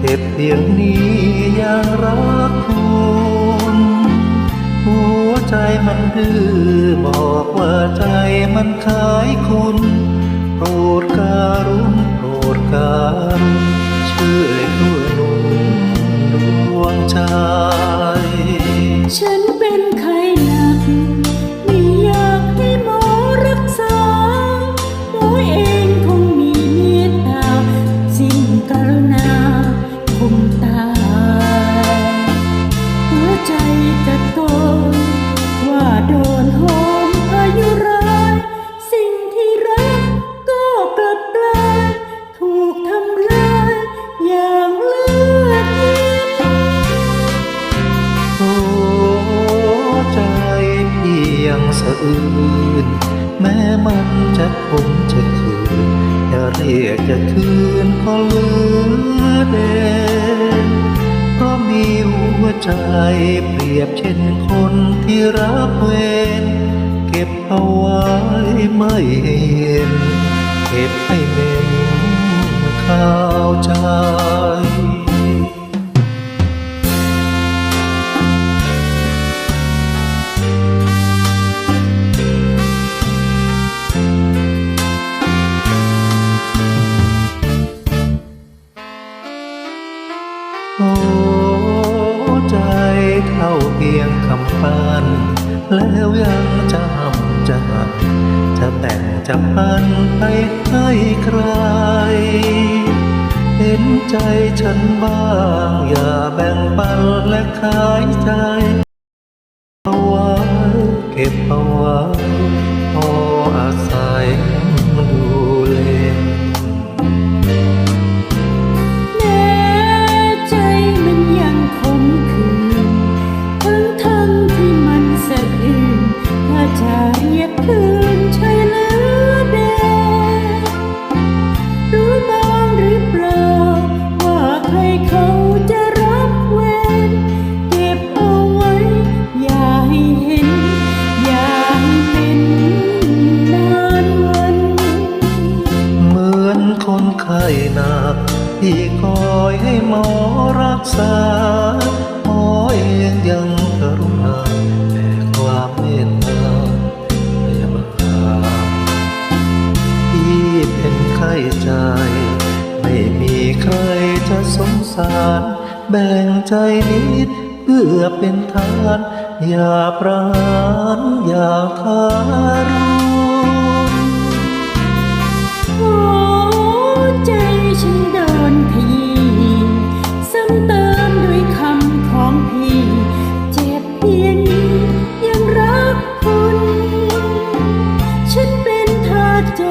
เจ็บเพียงนี้ยังรักคุณ หัวใจมันดื้อบอกว่าใจมันขายคุณ โปรดการุณโปรดการุณช่วยด้วยหนุนดวงใจ ยงสะอื้นแม้มันจะคงจะคืนจะเรียกจะคืนก็เลือเด่นเพราะมีหัวใจเปรียบเช่นคนที่รักเวรเก็บเอาไว้ไม่ให้เห็นเก็บให้เป็นข้า โอ้ใจเท่าเพียงคำพันแล้วยังจะทำจะจะแต่งจะพันไปให้ใคร เห็นใจฉันบ้างอย่าแบ่งปันและขายใจ หนักที่คอยให้หมอรักษา หมอเองยังกรุณาแต่ความเมตตาพยาบาลที่เป็นไข้ใจ ไม่มีใครจะสงสาร แบ่งใจนิดเพื่อเป็นทาน อย่าประหารอย่าทารุำพี่ซ้ำเติมด้วยคำของพี่ เจ็บเพียงนี้ยังรักคุณ ฉันเป็นทาสใจ